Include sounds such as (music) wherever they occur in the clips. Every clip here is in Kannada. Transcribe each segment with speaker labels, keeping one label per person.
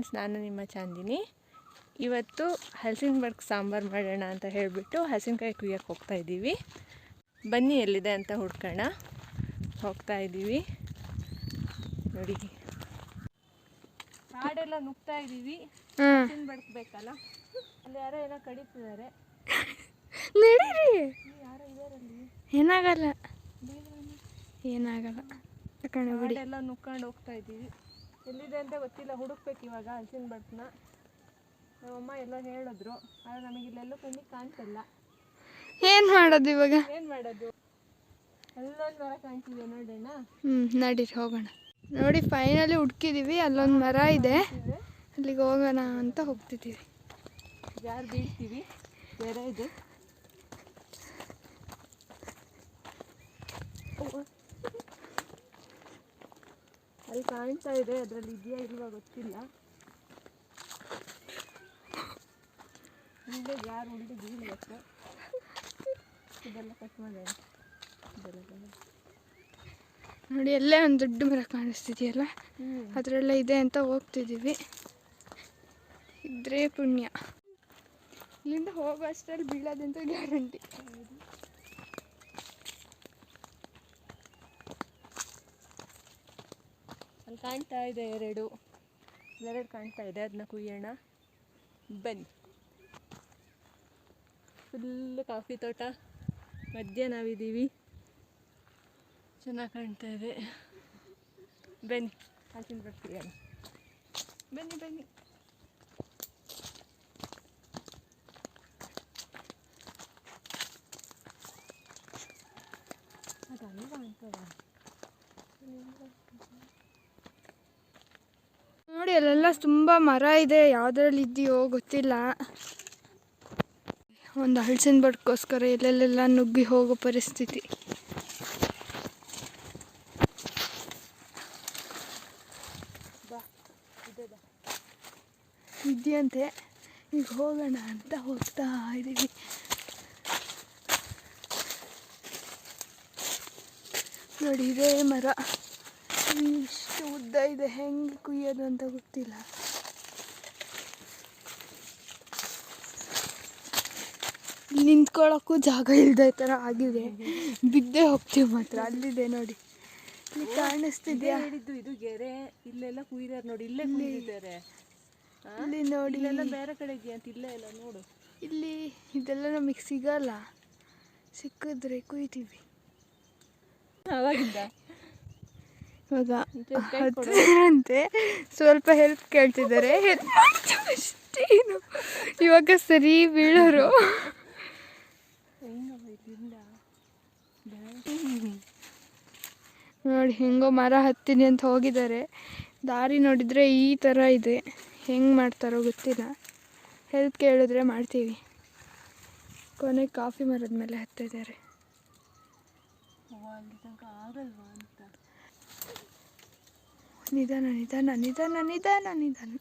Speaker 1: ಫ್ರೆಂಡ್ಸ್ ನಾನು ನಿಮ್ಮ ಚಾಂದಿನಿ. ಇವತ್ತು ಹಲಸಿನ ಬರ್ಕ್ ಸಾಂಬಾರು ಮಾಡೋಣ ಅಂತ ಹೇಳಿಬಿಟ್ಟು ಹಲಸಿನಕಾಯಿ ಕುಯ್ಯಕ್ಕೆ ಹೋಗ್ತಾ ಇದ್ದೀವಿ. ಬನ್ನಿ ಎಲ್ಲಿದೆ ಅಂತ ಹುಡ್ಕೋಣ. ಹೋಗ್ತಾ ಇದ್ದೀವಿ. ನೋಡಿ. ಕಾಡೆಲ್ಲ ನುಗ್ತಾ ಇದ್ದೀವಿ. ಹಲಸಿನ ಬರ್ಕ್ ಬೇಕಲ್ಲ? ಅಲ್ಲಿ ಯಾರೋ ಏನೋ ಕಡಿತಿದ್ದಾರೆ.
Speaker 2: ಏನಾಗಲ್ಲ. ಏನಾಗಲ್ಲ. ನುಕ್ಕೊಂಡು
Speaker 1: ಕಾಡೆಲ್ಲ ನುಗ್ಕೊಂಡು ಹೋಗ್ತಾ ಇದ್ದೀವಿ. ಎಲ್ಲಿದೆ ಅಂತ ಗೊತ್ತಿಲ್ಲ ಹುಡುಕ್ಬೇಕು ಇವಾಗ ಹಲಸಿನ ಬಟ್ನ ನಮ್ಮಮ್ಮ ಎಲ್ಲ ಹೇಳಿದ್ರು ಆದರೆ ನಮಗೆ ಇಲ್ಲೆಲ್ಲೂ ಕಣ್ಣಿ ಕಾಣ್ತಿಲ್ಲ.
Speaker 2: ಏನು ಮಾಡೋದು ಇವಾಗ?
Speaker 1: ಏನು ಮಾಡೋದು? ಅಲ್ಲೊಂದು ಮರ ಕಾಣ್ತಿದೆ ನೋಡೋಣ
Speaker 2: ಹ್ಞೂ ನಡೀರಿ ಹೋಗೋಣ. ನೋಡಿ ಫೈನಲಿ ಹುಡ್ಕಿದೀವಿ ಅಲ್ಲೊಂದು ಮರ ಇದೆ. ಅಲ್ಲಿಗೆ ಹೋಗೋಣ ಅಂತ ಹೋಗ್ತಿದ್ದೀವಿ
Speaker 1: ಯಾರು ಬೀಳ್ತೀವಿ ಬೇರೆ ಇದೆ. ಅಲ್ಲಿ ಕಾಣ್ತಾ ಇದೆ ಅದರಲ್ಲಿ ಇದೆಯಾ ಇಲ್ವಾ ಗೊತ್ತಿಲ್ಲ. ಹಿಂದೆ ಯಾರು ಬೀಳ್ಬೇಕು ಇದೆಲ್ಲ ಕಟ್ ಮಾಡಿದೆ.
Speaker 2: ನೋಡಿ ಎಲ್ಲೇ ಒಂದು ದೊಡ್ಡ ಮರ ಕಾಣಿಸ್ತಿದೆಯಲ್ಲ. ಅದರಲ್ಲೇ ಇದೆ ಅಂತ ಹೋಗ್ತಿದ್ದೀವಿ. ಇದ್ರೆ ಪುಣ್ಯ. ಇಲ್ಲಿಂದ ಹೋಗೋ ಅಷ್ಟರಲ್ಲಿ ಬೀಳೋದಂತ ಗ್ಯಾರಂಟಿ.
Speaker 1: ಅಲ್ಲಿ ಕಾಣ್ತಾ ಇದೆ ಎರಡು. ಎರಡು ಕಾಣ್ತಾ ಇದೆ ಅದನ್ನ ಕುಯ್ಯೋಣ. ಬನ್ನಿ. ಫುಲ್ ಕಾಫಿ ತೋಟ. ಮಧ್ಯ ನಾವಿದ್ದೀವಿ. ಚೆನ್ನಾಗಿ ಕಾಣ್ತಾ ಇದೆ. ಬನ್ನಿ. ಹಾಕಿನ ಬರ್ತೀವಿ ಬನ್ನಿ ಬನ್ನಿ. ಅದನ್ನು ಕಾಣ್ತದೆ
Speaker 2: ನೋಡಿ, ಅಲ್ಲೆಲ್ಲ ತುಂಬ ಮರ ಇದೆ. ಯಾವುದ್ರಲ್ಲಿ ಇದೆಯೋ ಗೊತ್ತಿಲ್ಲ. ಒಂದು ಹಳ್ಸಿನ ಬಡ್ಕೋಸ್ಕರ ಎಲ್ಲೆಲ್ಲೆಲ್ಲ ನುಗ್ಗಿ ಹೋಗೋ ಪರಿಸ್ಥಿತಿ. ಇದೆಯಂತೆ. ಈಗ ಹೋಗೋಣ ಅಂತ ಹೋಗ್ತಾ ಇದ್ದೀವಿ ನೋಡಿ, ಇದೇ ಮರ. ಇಷ್ಟು ಉದ್ದ ಇದೆ ಹೆಂಗೆ ಕುಯ್ಯೋದು ಅಂತ ಗೊತ್ತಿಲ್ಲ. ನಿಂತ್ಕೊಳ್ಳೋಕ್ಕೂ ಜಾಗ ಇಲ್ಲದೆ ಥರ ಆಗಿದೆ. ಬಿದ್ದೇ ಹೋಗ್ತೀವಿ ಮಾತ್ರ ಅಲ್ಲಿದೆ ನೋಡಿ. ಇಲ್ಲಿ ಕಾಣಿಸ್ತಿದ್ಯಾ?
Speaker 1: ಹೇಳಿದ್ದು ಇದು ಗೆರೆ ಇಲ್ಲೆಲ್ಲ ಕುಯ್ದಾರೆ ನೋಡಿ ಇಲ್ಲೇ ಕುಯ್ದಿದ್ದಾರೆ?
Speaker 2: ಇಲ್ಲಿ ನೋಡಿ.
Speaker 1: ಇಲ್ಲೆಲ್ಲ ಬೇರೆ ಕಡೆ ಇದೆಯಾ ಅಂತ ಇಲ್ಲೇ ಇಲ್ಲ ನೋಡು.
Speaker 2: ಇಲ್ಲಿ ಇದೆಲ್ಲ ನಮಗೆ ಸಿಗಲ್ಲ. ಸಿಕ್ಕಿದ್ರೆ ಕುಯ್ತೀವಿ.
Speaker 1: ಅವಾಗಿಂದ?
Speaker 2: ಇವಾಗ ಅಂತೆ ಸ್ವಲ್ಪ ಹೆಲ್ಪ್ ಕೇಳ್ತಿದ್ದಾರೆ. ಹೆಲ್ಪ್ ಅಷ್ಟೇನು? ಇವಾಗ ಸರಿ ಬೀಳೋರು. ನೋಡಿ ಹೆಂಗೋ ಮರ ಹತ್ತೀನಿ ಅಂತ ಹೋಗಿದ್ದಾರೆ. ದಾರಿ ನೋಡಿದರೆ ಈ ಥರ ಇದೆ. ಹೆಂಗೆ ಮಾಡ್ತಾರೋ ಗೊತ್ತಿಲ್ಲ. ಹೆಲ್ಪ್ ಕೇಳಿದ್ರೆ ಮಾಡ್ತೀವಿ. ಕೊನೆಗೆ ಕಾಫಿ ಮರದ ಮೇಲೆ ಹತ್ತಿದ್ದಾರೆ
Speaker 1: ಅವ್ವ, ಅಲ್ಲಿ ತನಕ ಆಗಲ್ವಾ ಅಂತ
Speaker 2: ನಿಧಾನ ನಿಧಾನ ನಿಧಾನ ನಿಧಾನ ನಿಧಾನ.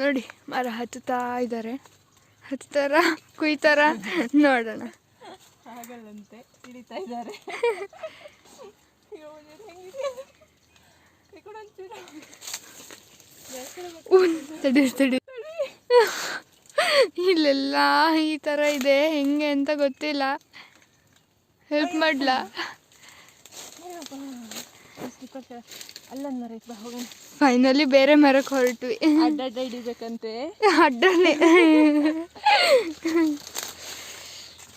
Speaker 2: ನೋಡಿ ಮರ ಹತ್ತುತ್ತಾ ಇದ್ದಾರೆ. ಹತ್ತಾರ ಕುಯ್ತಾರ? ನೋಡೋಣ.
Speaker 1: ಆಗಲ್ಲಂತೆ ಹಿಡಿತಾ ಇದ್ದಾರೆ.
Speaker 2: ಇಲ್ಲೆಲ್ಲ ಈ ಥರ ಇದೆ ಹೆಂಗೆ ಅಂತ ಗೊತ್ತಿಲ್ಲ. ಹೆಲ್ಪ್ ಮಾಡ್ಲಾ.
Speaker 1: ಅಲ್ಲೊಂದು ಮರ ಬಾ ಹೋಗೋಣ
Speaker 2: ಫೈನಲಿ ಬೇರೆ ಮರಕ್ಕೆ ಹೊರಟ್ವಿ.
Speaker 1: ಅಡ್ಡಡ್ಡ ಹಿಡಿಬೇಕಂತೆ.
Speaker 2: ಅಡ್ಡನೆ.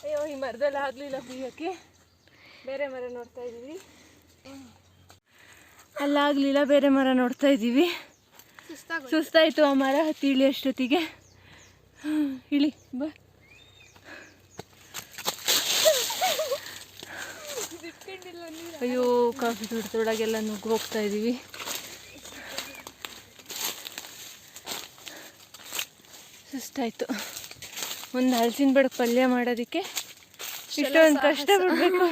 Speaker 1: ಅಯ್ಯೋ ಈ ಮರದಲ್ಲಿ ಆಗಲಿಲ್ಲ ಕುಯ್ಯೋಕ್ಕೆ ಬೇರೆ ಮರ ನೋಡ್ತಾ ಇದೀವಿ ಅಲ್ಲಾಗಲಿಲ್ಲ ಬೇರೆ ಮರ ನೋಡ್ತಾ ಇದ್ದೀವಿ. ಸುಸ್ತಾಯಿತು ಆ ಮರ ಹತ್ತಿ ಇಳಿ ಅಷ್ಟೊತ್ತಿಗೆ ಇಳಿ ಬಾ. ಅಯ್ಯೋ ಕಾಫಿ ತೋಟದೊಳಗೆಲ್ಲ ನುಗ್ಗಿ ಹೋಗ್ತಾ ಇದ್ದೀವಿ ಸುಸ್ತಾಯಿತು ಒಂದು ಹಲಸಿನ ಬೇಡ ಪಲ್ಯ ಮಾಡೋದಕ್ಕೆ ಇಷ್ಟೊಂದು ಕಷ್ಟ ಬಿಡ್ಬೇಕು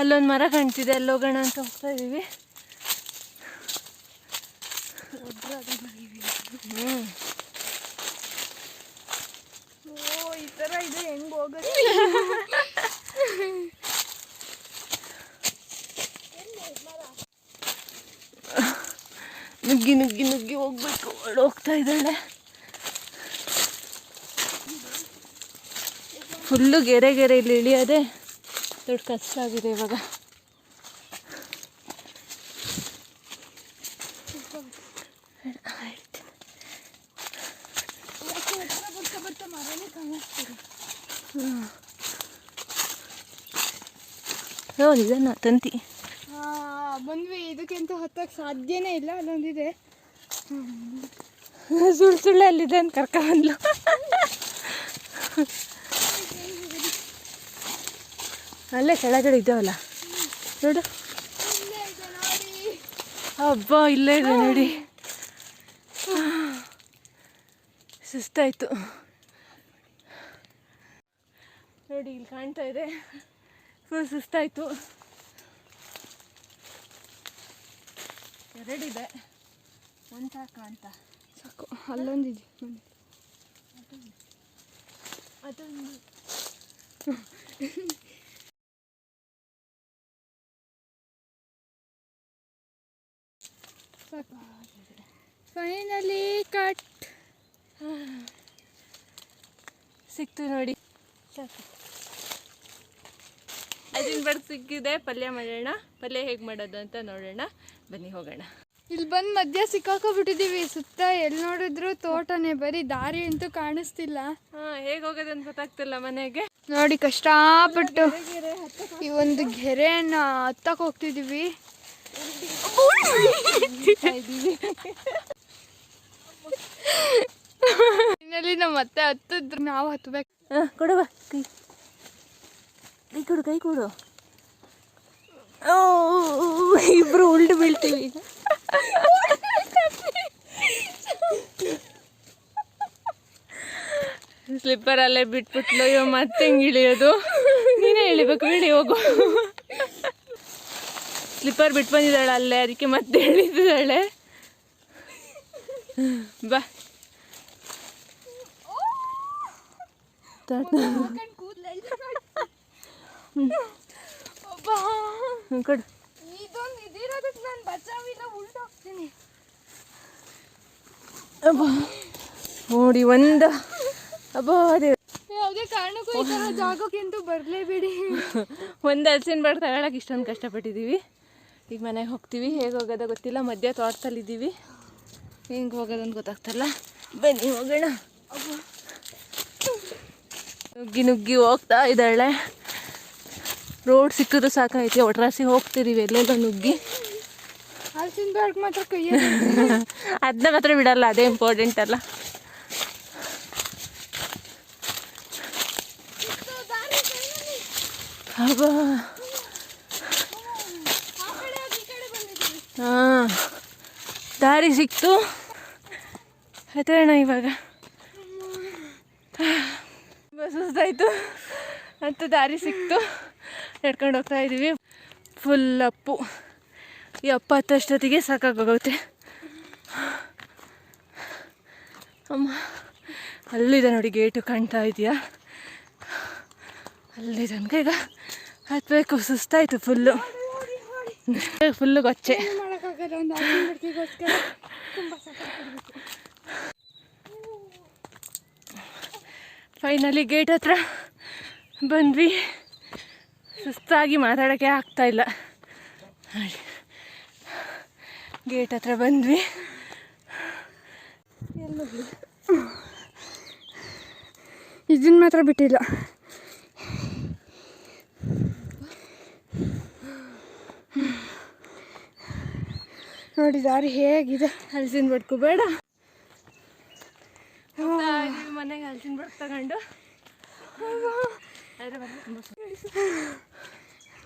Speaker 1: ಅಲ್ಲೊಂದು ಮರ ಕಾಣ್ತಿದೆ ಅಲ್ಲಿ ಹೋಗೋಣ ಅಂತ ಹೋಗ್ತಾ ಇದ್ದೀವಿ ಹ್ಞೂ
Speaker 2: ಈ ಥರ ಇದೆ ಹೆಂಗೆ ಹೋಗೋದು? (laughs)
Speaker 1: ನುಗ್ಗಿ ನುಗ್ಗಿ ನುಗ್ಗಿ ಹೋಗ್ಬೇಕು. ಅವಳು ಹೋಗ್ತಾ ಇದ್ದಾಳೆ. ಫುಲ್ಲು ಗೆರೆ ಗೆರೆ ಇಲ್ಲಿ ಇಳಿಯೋದೆ ದೊಡ್ಡ ಕಷ್ಟ ಆಗಿದೆ ಇವಾಗ. ಹೋ ನಿಜನ? ತಂತಿ.
Speaker 2: ಬಂದ್ವಿ. ಇದಕ್ಕಿಂತ ಹತ್ತಕ್ಕೆ ಸಾಧ್ಯನೇ ಇಲ್ಲ ಅಲ್ಲೊಂದಿದೆ.
Speaker 1: ಸುಳ್ಳು ಸುಳ್ಳು ಅಲ್ಲಿದೆ ಅಂತ ಕರ್ಕೊಂಡ್ಲು ಅಲ್ಲೇ ಕೆಳಗಡೆ ಇದ್ದಾವಲ್ಲ? ನೋಡು. ಹಬ್ಬ ಇಲ್ಲೇ ಇದೆ ನೋಡಿ. ಸುಸ್ತಾಯ್ತು. ನೋಡಿ ಇಲ್ಲಿ ಕಾಣ್ತಾ ಇದೆ. ಫುಲ್ ಸುಸ್ತಾಯಿತು ಎರಡಿದೆ ಒಂದು ಸಾಕು ಅಂತ.
Speaker 2: ಸಾಕು. ಅಲ್ಲೊಂದಿದೆ.
Speaker 1: ಅದೊಂದು.
Speaker 2: ಸಾಕು. ಫೈನಲಿ ಕಟ್
Speaker 1: ಸಿಕ್ತು ನೋಡಿ. ಸಾಕು. ಅದಿನ ಬರ್ ಸಿಕ್ಕಿದೆ. ಪಲ್ಯ ಮಾಡೋಣ. ಪಲ್ಯ ಹೇಗೆ ಮಾಡೋದು ಅಂತ ನೋಡೋಣ. ಬನ್ನಿ ಹೋಗೋಣ.
Speaker 2: ಇಲ್ಲಿ ಬಂದು ಮಧ್ಯ ಸಿಕ್ಕಾಕೊಬಿಟ್ಟಿದ್ದೀವಿ ಸುತ್ತ ಎಲ್ಲಿ ನೋಡಿದ್ರು ತೋಟನೇ ಬರೀ ದಾರಿ ಅಂತೂ ಕಾಣಿಸ್ತಿಲ್ಲ.
Speaker 1: ಹೇಗ್ ಹೇಗೆ ಹೋಗೋದು ಅಂತ ಗೊತ್ತಾಗ್ತಿಲ್ಲ ಮನೆಗೆ.
Speaker 2: ನೋಡಿ ಕಷ್ಟಪಟ್ಟು ಈ ಒಂದು ಗೆರೆಯನ್ನು ಹತ್ತಕ್ಕೆ ಹೋಗ್ತಿದ್ದೀವಿ (laughs) ನಮ್ಮ ಅತ್ತೆ ಹತ್ತಿದ್ರು. ನಾವು ಹತ್ಬೇಕು.
Speaker 1: ಹಾಂ ಕೊಡುವ ಕೈ ಕೊಡು ಕೈ ಕೊಡು ಓ ಇಬ್ರು ಉಲ್ಟು ಬೀಳ್ತೀವಿ. ಸ್ಲಿಪ್ಪರ್ ಅಲ್ಲೇ ಬಿಟ್ಬಿಟ್ಲು. ಇವ ಮತ್ತೆ ಹೆಂಗೆ ಇಳಿಯೋದು? ನೀನೇ ಇಳಿಬೇಕು ಇಳಿ ಹೋಗು. ಸ್ಲಿಪ್ಪರ್ ಬಿಟ್ಟು ಬಂದಿದ್ದಾಳೆ ಅಲ್ಲೇ ಅದಕ್ಕೆ ಮತ್ತೆ ಇಳಿದಿದ್ದಾಳೆ. ಬಾ. ಕೊಡು.
Speaker 2: ಇದೊಂದು ಇದಿರೋದಕ್ಕೆ ನಾನು ಬಚಾವಿಲ್ಲ ಉಲ್ಟೋಗ್ತೀನಿ
Speaker 1: ಅಬ್ಬಾ. ನೋಡಿ ಒಂದು. ಅಬ್ಬಾ ಅದೇ.
Speaker 2: ಯಾವುದೇ ಕಾರಣಕ್ಕೂ ಈ ಥರ ಜಾಗಕ್ಕಿಂತೂ ಬರಲೇಬೇಡಿ
Speaker 1: ಒಂದು ಹಲಸಿನ ಬಾಡ್ ತಗೊಳಕ್ಕೆ ಇಷ್ಟೊಂದು ಕಷ್ಟಪಟ್ಟಿದ್ದೀವಿ ಈಗ ಮನೆಗೆ ಹೋಗ್ತೀವಿ. ಹೇಗೆ ಹೋಗೋದ ಗೊತ್ತಿಲ್ಲ. ಮಧ್ಯ ತೋಟದಲ್ಲಿದ್ದೀವಿ. ಹೆಂಗೆ ಹೋಗೋದಂತ ಗೊತ್ತಾಗ್ತಲ್ಲ. ಬನ್ನಿ ಹೋಗೋಣ. ನುಗ್ಗಿ ನುಗ್ಗಿ ಹೋಗ್ತಾ ಇದ್ದಾಳೆ. ರೋಡ್ ಸಿಕ್ಕಿದ್ರು ಸಾಕಾಯ್ತು. ಒಟ್ರಾಸಿ ಹೋಗ್ತಿದೀವಿ ಎಲ್ಲೆಲ್ಲ ನುಗ್ಗಿ. ಅದನ್ನ ಮಾತ್ರ ಬಿಡಲ್ಲ, ಅದೇ ಇಂಪಾರ್ಟೆಂಟ್ ಅಲ್ಲ. ದಾರಿ ಸಿಕ್ತು. ಹತ್ತೋಣ ಇವಾಗ. ಸುಸ್ತಾಯ್ತು. ಮತ್ತು ದಾರಿ ಸಿಕ್ತು. ನಡ್ಕೊಂಡು ಹೋಗ್ತಾ ಇದ್ದೀವಿ ಫುಲ್ ಅಪ್ಪು. ಈ ಅಪ್ಪ ಹತ್ತಷ್ಟೊತ್ತಿಗೆ ಸಾಕಾಗೋಗುತ್ತೆ. ಅಮ್ಮ, ಅಲ್ಲಿದೆ ನೋಡಿ ಗೇಟು ಕಾಣ್ತಾ ಇದೆಯಾ? ಅಲ್ಲಿ ತನಕ ಈಗ ಹತ್ತಬೇಕು ಸುಸ್ತಾಯಿತು ಫುಲ್ಲು ಫುಲ್ಲು ಗೊಚ್ಚೆ ಫೈನಲಿ ಗೇಟ್ ಹತ್ರ ಬಂದ್ವಿ. ಸುಸ್ತಾಗಿ ಮಾತಾಡೋಕ್ಕೆ ಆಗ್ತಾ ಇಲ್ಲ. ಗೇಟ್ ಹತ್ರ ಬಂದ್ವಿ.
Speaker 2: ಇದನ್ನ ಮಾತ್ರ ಬಿಟ್ಟಿಲ್ಲ. ನೋಡಿ ದಾರಿ ಹೇಗಿದೆ?
Speaker 1: ಹಲಸಿನ ಬಡ್ಕು ಬೇಡ. ಮನೆಗೆ ಹಲಸಿನ ಬಡ್ಕು ತಗೊಂಡು.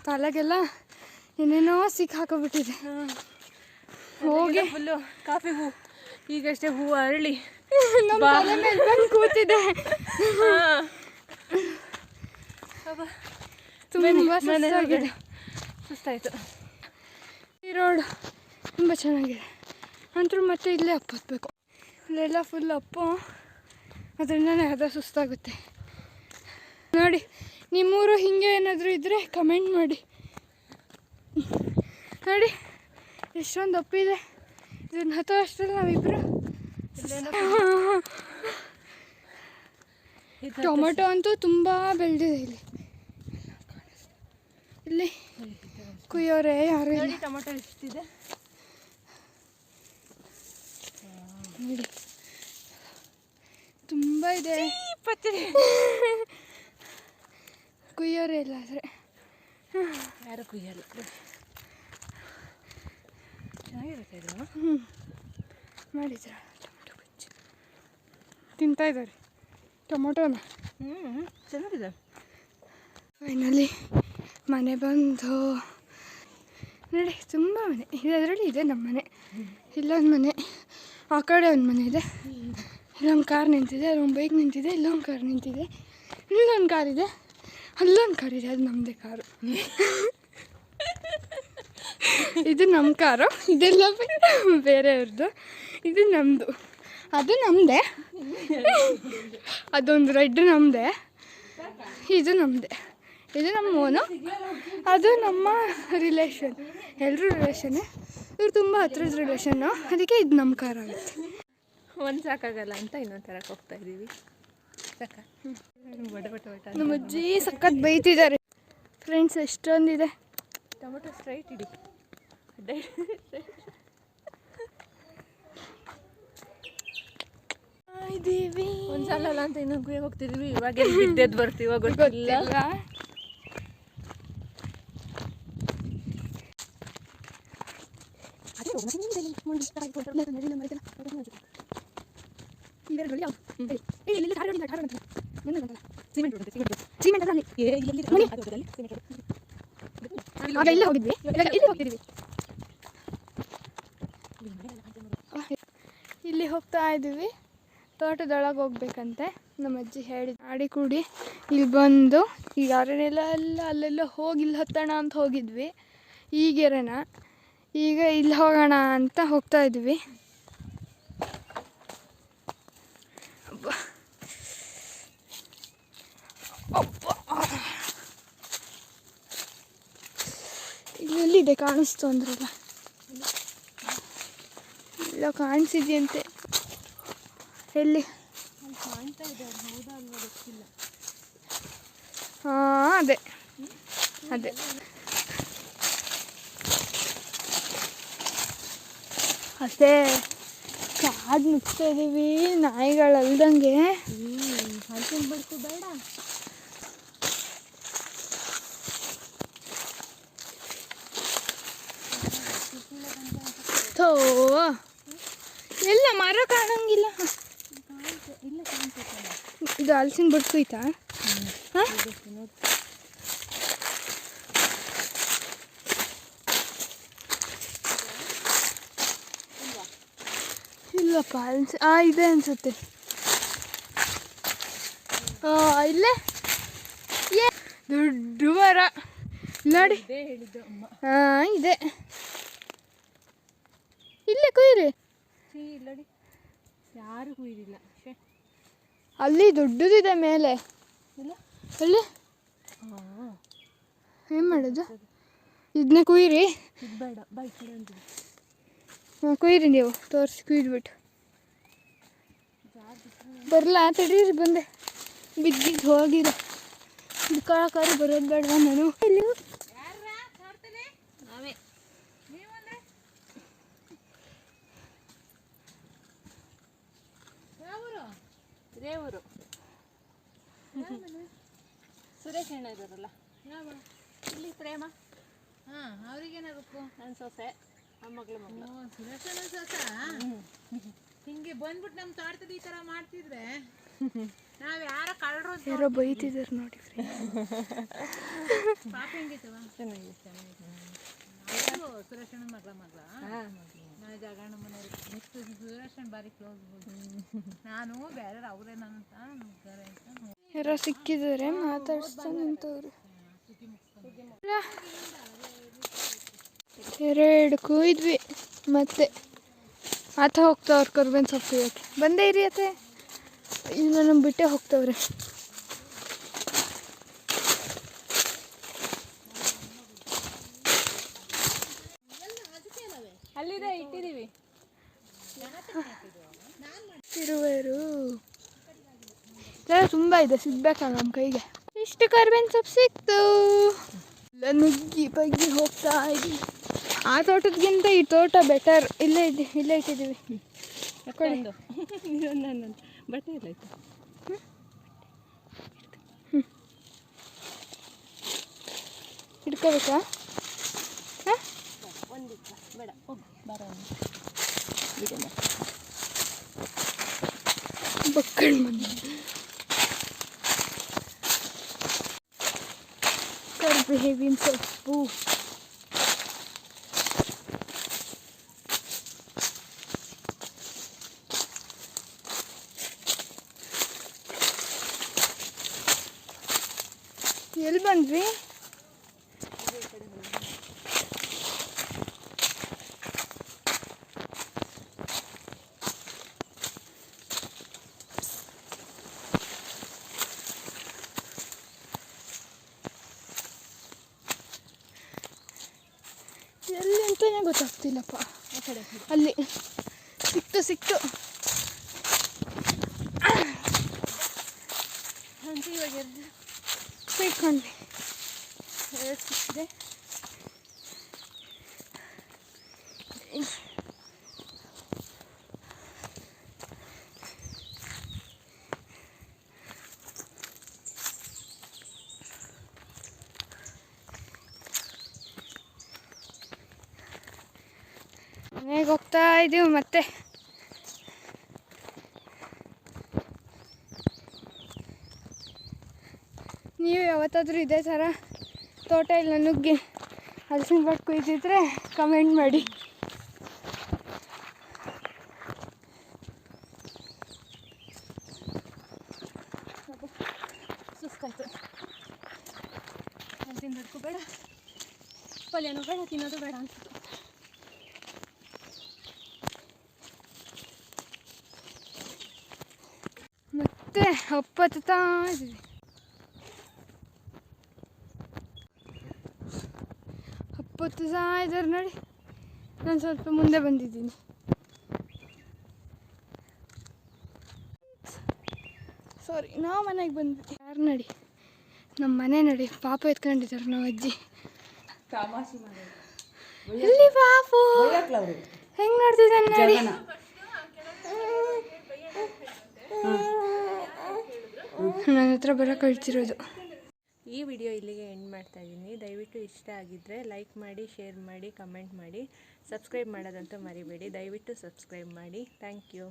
Speaker 2: ತಲೆಗೆಲ್ಲ ಏನೇನೋ ಸಿಕ್ಕಿ ಹಾಕೋಬಿಟ್ಟಿದೆ.
Speaker 1: ಹೋಗಿ. ಫುಲ್ಲು ಕಾಫಿ ಹೂ. ಈಗಷ್ಟೇ ಹೂ ಅರಳಿ.
Speaker 2: ನಮ್ಮ ತಲೆ ಮೇಲೆ ಬಂದು ಕೂತಿದೆ.
Speaker 1: ಸುಸ್ತಾಯ್ತು
Speaker 2: ತುಂಬ ಸುಸ್ತಾಗಿದೆ.
Speaker 1: ಸುಸ್ತಾಯಿತು.
Speaker 2: ಈ ರೋಡ್ ತುಂಬ ಚೆನ್ನಾಗಿದೆ. ಅಂತರೂ ಮತ್ತೆ ಇಲ್ಲೇ ಅಪ್ಪ ಹತ್ಬೇಕು. ಇಲ್ಲೆಲ್ಲ ಫುಲ್ ಅಪ್ಪು ಅದರಿಂದನೇ ಅದ ಸುಸ್ತಾಗುತ್ತೆ. ನೋಡಿ ನಿಮ್ಮೂರು ಹಿಂಗೆ ಏನಾದರೂ ಇದ್ದರೆ ಕಮೆಂಟ್ ಮಾಡಿ. ನೋಡಿ ಎಷ್ಟೊಂದು ಒಪ್ಪಿದೆ. ಇದನ್ನ ಹತ್ತೋ ಅಷ್ಟರಲ್ಲಿ ನಾವಿಬ್ಬರು ಟೊಮೆಟೊ ಅಂತೂ ತುಂಬ ಬೆಳೆದಿದೆ ಇಲ್ಲಿ. ಇಲ್ಲಿ ಕುಯ್ಯೋರೆ ಯಾರು
Speaker 1: ಟೊಮೆಟೊ ಎಷ್ಟಿದೆ.
Speaker 2: ನೋಡಿ. ತುಂಬ ಇದೆ. (laughs) ಕುಯ್ಯೋರೆ ಇಲ್ಲ ಆದರೆ.
Speaker 1: ಯಾರು ಕುಯ್ಯಲ್ಲ? ಚೆನ್ನಾಗಿರುತ್ತೆ ಇದು.
Speaker 2: ಹ್ಞೂ ಮಾಡಿದ್ರ? ಟೊಮೊಟೊ ಗೊಜ್ಜು ತಿಂತಾ ಇದ್ದಾರೆ. ಟೊಮೊಟೊನ?
Speaker 1: ಹ್ಞೂ ಚೆನ್ನಾಗಿದೆ.
Speaker 2: ಫೈನಲಿ ಮನೆ ಬಂದು. ನೋಡಿ ತುಂಬ ಮನೆ. ಇದರಲ್ಲಿ ಇದೆ ನಮ್ಮ ಮನೆ. ಇಲ್ಲೊಂದು ಮನೆ. ಆ ಕಡೆ ಒಂದು ಮನೆ ಇದೆ. ಇಲ್ಲೊಂದು ಕಾರ್ ನಿಂತಿದೆ ಅಲ್ಲೊಂದು ಬೈಕ್ ನಿಂತಿದೆ ಇಲ್ಲೊಂದು ಕಾರ್ ನಿಂತಿದೆ. ಇಲ್ಲೊಂದು ಕಾರ್ ಇದೆ. ಅಲ್ಲೊಂದು ಕಾರ್ ಇದೆ ಅದು ನಮ್ಮದೇ ಕಾರು. ಇದು ನಮ್ಮ ಕಾರು ಇದೆಲ್ಲ ಬೇರೆಯವ್ರದ್ದು ಇದು ನಮ್ಮದು ಅದು ನಮ್ಮದೇ ಅದೊಂದು ರೆಡ್ ನಮ್ಮದೇ ಇದು ನಮ್ಮದೇ ಇದು ನಮ್ಮ ಓನು. ಅದು ನಮ್ಮ ರಿಲೇಷನ್ ಎಲ್ಲರೂ ರಿಲೇಷನ್ನೇ ಇವ್ರು ತುಂಬ ಹತ್ರದ ರಿಲೇಷನ್ನು ಅದಕ್ಕೆ ಇದು ನಮ್ಮ ಕಾರ್ ಆಗುತ್ತೆ.
Speaker 1: ಒಂದು ಸಾಕಾಗಲ್ಲ ಅಂತ ಇನ್ನೊಂದು ಥರಕ್ಕೆ ಹೋಗ್ತಾ ಇದ್ದೀವಿ ಸಾಕ.
Speaker 2: ನಮ್ಮ ಅಜ್ಜಿ ಸಖತ್ ಬೈತಿದ್ದಾರೆ ಫ್ರೆಂಡ್ಸ್ ಎಷ್ಟೊಂದಿದೆ?
Speaker 1: ಟೊಮೆಟೊ ಸ್ಟ್ರೈಟ್ ಇಡಿ. ಇದೀವಿ
Speaker 2: ಒಂದ್ಸಲ
Speaker 1: ಒಂದು ಸಲ ಅಲ್ಲ ಅಂತ ಇನ್ನೊಂದು ಕುಯ್ಯಕ್ಕೆ ಹೋಗ್ತಿದ್ವಿ. ಇವಾಗ ಎಲ್ಲಿ ಬಿದ್ದೆದ್ದು ಬರ್ತೀವ ಗೊತ್ತಿಲ್ಲ.
Speaker 2: ಆಗ ಇಲ್ಲೇ ಹೋಗಿದ್ವಿ. ಇಲ್ಲಿ ಹೋಗ್ತಿದ್ವಿ. ಇಲ್ಲಿ ಹೋಗ್ತಾ ಇದ್ದೀವಿ. ತೋಟದೊಳಗೆ ಹೋಗ್ಬೇಕಂತೆ. ನಮ್ಮ ಅಜ್ಜಿ ಹೇಳಿ ಆಡಿ ಕೂಡಿ ಇಲ್ಲಿ ಬಂದು ಈಗ ಯಾರನ್ನೆಲ್ಲ ಎಲ್ಲ ಅಲ್ಲೆಲ್ಲ ಹೋಗಿ ಇಲ್ಲಿ ಹತ್ತೋಣ ಅಂತ ಹೋಗಿದ್ವಿ. ಈಗೆರೆನ ಈಗ ಇಲ್ಲಿ ಹೋಗೋಣ ಅಂತ ಹೋಗ್ತಾ ಇದ್ವಿ ಅಬ್ಬ. ಇಲ್ಲಿ ಎಲ್ಲಿದೆ ಕಾಣಿಸ್ತು ಅಂದ್ರಲ್ಲ. ಇಲ್ಲ, ಕಾಣಿಸಿದ್ಯಂತೆ. ಎಲ್ಲಿ? ಹಾಂ, ಅದೇ. ಅದೇ. ಅಷ್ಟೇ ಕಾಡು ಮುಚ್ತಾ ಇದೀವಿ, ನಾಯಿಗಳು ಅಲ್ದಂಗೆ.
Speaker 1: ಹ್ಞೂ ಹಲ್ಸಿನ ಬೇಡ.
Speaker 2: ಎಲ್ಲ ಮರ ಕಾಣಂಗಿಲ್ಲ. ಇದು ಹಲಸಿನ ಬಡ್ಕು ಐತಾ? ಇಲ್ಲಪ್ಪ ಹಲ್ಸಿ ಆ ಇದೆ ಅನ್ಸುತ್ತೆ. ಇಲ್ಲೇ? ಏ ದೊಡ್ಡ ಮರ. ನೋಡಿ. ಹಾಂ ಇದೆ. ಇಲ್ಲೇ ಕುಯ್ರಿ.
Speaker 1: ಸಿ ನೋಡಿ ಯಾರು ಕುಯ್ದಿಲ್ಲ ಶೇ
Speaker 2: ಅಲ್ಲಿ ದೊಡ್ಡದಿದೆ ಮೇಲೆ.
Speaker 1: ಇಲ್ಲ.
Speaker 2: ಅಲ್ಲಿ?
Speaker 1: ಹಾಂ.
Speaker 2: ಏನು ಮಾಡೋದು? ಇದನ್ನ ಕುಯ್ರಿ.
Speaker 1: ಇದು ಬೇಡ.
Speaker 2: ಕುಯ್ರಿ ನೀವು. ತೋರಿಸಿ ಕುಯ್ದ್ಬಿಟ್ಟು. ಬರಲ್ಲ ತಡೀರಿ ಬಂದೆ. ಬಿದ್ದಿದ್ದು ಹೋಗಿರೋ ಬಿಡ್ಕೊಳಕ್ಕಾರು ಬರೋದು ಬೇಡವಾ ನಾನು? ಇಲ್ಲಿ
Speaker 1: ಇದೇ ಊರು ಸುರೇಶ್ ಅಣ್ಣ ಇದಾರಲ್ಲ ಇಲ್ಲಿ ಪ್ರೇಮ?
Speaker 3: ಹಾಂ ಅವ್ರಿಗೇನಾಗಬೇಕು
Speaker 1: ನನ್ನ ಸೊಸೆ ನಮ್ಮ ಮಗಳು ಮಗಳು.
Speaker 3: ಸುರೇಶಣ್ಣ ಸೊಸ? ಹಿಂಗೆ ಬಂದ್ಬಿಟ್ಟು ನಮ್ಮ ತೋಟದ ಈ ಥರ ಮಾಡ್ತಿದ್ರೆ ನಾವು ಯಾರ ಕಳ್ಳರು
Speaker 2: ಯಾರೋ ಬೈತಿದ್ದಾರೆ ನೋಡಿ
Speaker 3: ಪಾಪ ಹೆಂಗಿತ್ತವ
Speaker 1: ಚೆನ್ನಾಗಿದೆ ಚೆನ್ನಾಗಿದೆ.
Speaker 3: ಸುರೇಶ್ ಅಣ್ಣ ಮಗಳ ಮಗ
Speaker 1: ಹಾಂ
Speaker 3: ನಾವು ಜಗಣ್ಣ ಮನೆಯವ್ರು ನೆಕ್ಸ್ಟ್ ಸುರೇಶನ್ ಬಾರಿ ಕ್ಲೋಸ್ ನಾನು ಬೇರೆ ಅವ್ರೇನಂತ
Speaker 2: ಯಾರೋ ಸಿಕ್ಕಿದ್ದಾರೆ, ಮಾತಾಡಿಸ್ತಾ ನಿಂತವ್ರು. ಎರಡು ಕೂಯಿದ್ವಿ, ಮತ್ತೆ ಆತ ಹೋಗ್ತಾವ್ರ ಕರ್ಬೇನ್ ಸೊಪ್ಪು ಬಂದೇ ಇರಿ ಅತ್ತೆ. ಇಲ್ಲ ನಮ್ಮ ಬಿಟ್ಟೆ ಹೋಗ್ತವ್ರೆ
Speaker 1: ಅಲ್ಲಿದೆ ಇಟ್ಟಿದ್ದೀವಿ
Speaker 2: ತಿರುವರು ಇದೆಲ್ಲ ತುಂಬ ಇದೆ ಸಿಗ್ಬೇಕಲ್ಲ ನಮ್ಮ ಕೈಗೆ. ಇಷ್ಟು ಕರ್ಬೇವಿನ ಸೊಪ್ಪು ಸಿಕ್ತು. ಎಲ್ಲ ನುಗ್ಗಿ ಬಗ್ಗಿ ಹೋಗ್ತಾ ಇದ್ವಿ ಆ ತೋಟದ್ಗಿಂತ ಈ ತೋಟ ಬೆಟರ್ ಇಲ್ಲೇ ಇದೆ ಇಲ್ಲೇ ಇಟ್ಟಿದ್ದೀವಿ.
Speaker 1: ಬಟ್ಟೆ ಇಲ್ಲ ಆಯ್ತು?
Speaker 2: ಹಿಡ್ಕೋಬೇಕಾ?
Speaker 1: ಒಂದು ಬೇಡ ಹೋಗು ಬರ
Speaker 2: ಮಂದಿ ಕರ್ಬೇವಿನ ಸೊಪ್ಪು ಎಲ್ಲಿ ಬಂದ್ವಿ ಎಲ್ಲಿ ಅಂತಾನೆ ಗೊತ್ತಾಗ್ತಿಲ್ಲಪ್ಪ.
Speaker 1: ಆ ಕಡೆ
Speaker 2: ಅಲ್ಲಿ ಸಿಕ್ತು ಸಿಕ್ತು.
Speaker 1: ಇವಾಗ ಎದ್ದು
Speaker 2: ಸಿಕ್ಕೊಂಡ್ವಿ
Speaker 1: ಎರಡು ಸಿಕ್ಕಿದೆ
Speaker 2: ಮನೆಗೆ ಇದೀವಿ ಮತ್ತೆ. ನೀವು ಯಾವತ್ತಾದರೂ ಇದೇ ಥರ ತೋಟ ಇಲ್ಲ ನುಗ್ಗಿ ಹಲಸಿನ ಬಟ್ ಕುಯ್ದಿದ್ರೆ ಕಮೆಂಟ್ ಮಾಡಿ.
Speaker 1: ಸುಸ್ತಾಯ್ತು. ಹಲಸಿನ ಬಟ್ಕು ಬೇಡ. ಪಲ್ಯನೂ ಬೇಡ, ತಿನ್ನೋದು ಬೇಡ ಅನ್ಸುತ್ತೆ
Speaker 2: ಮತ್ತೆ ಒಪ್ಪತ್ತಾ ಇದ್ದೀವಿ ಒಪ್ಪತ್ತು ಸಹ ಇದ್ದಾರೆ ನೋಡಿ. ನಾನು ಸ್ವಲ್ಪ ಮುಂದೆ ಬಂದಿದ್ದೀನಿ. ಸಾರಿ ನಾವು ಮನೆಗೆ ಬಂದ್ವಿ. ಯಾರು ನಡಿ? ನಮ್ಮ ಮನೆ ನೋಡಿ. ಪಾಪ ಎತ್ಕೊಂಡಿದ್ದಾರೆ ನಾವು ಅಜ್ಜಿ. ಎಲ್ಲಿ ಪಾಪು? ಹೆಂಗೆ ನೋಡ್ತಿದ್ದಾನೆ ನೋಡಿ. ನನ್ನ ಹತ್ರ ಬರೋ ಕಳ್ತಿರೋದು
Speaker 1: ಈ ವಿಡಿಯೋ ಇಲ್ಲಿಗೆ ಎಂಡ್ ಮಾಡ್ತಾ ಇದ್ದೀನಿ. ದಯವಿಟ್ಟು ಇಷ್ಟ ಆಗಿದ್ದರೆ ಲೈಕ್ ಮಾಡಿ, ಶೇರ್ ಮಾಡಿ, ಕಮೆಂಟ್ ಮಾಡಿ. ಸಬ್ಸ್ಕ್ರೈಬ್ ಮಾಡೋದಂತೂ ಮರಿಬೇಡಿ. ದಯವಿಟ್ಟು ಸಬ್ಸ್ಕ್ರೈಬ್ ಮಾಡಿ. Thank you.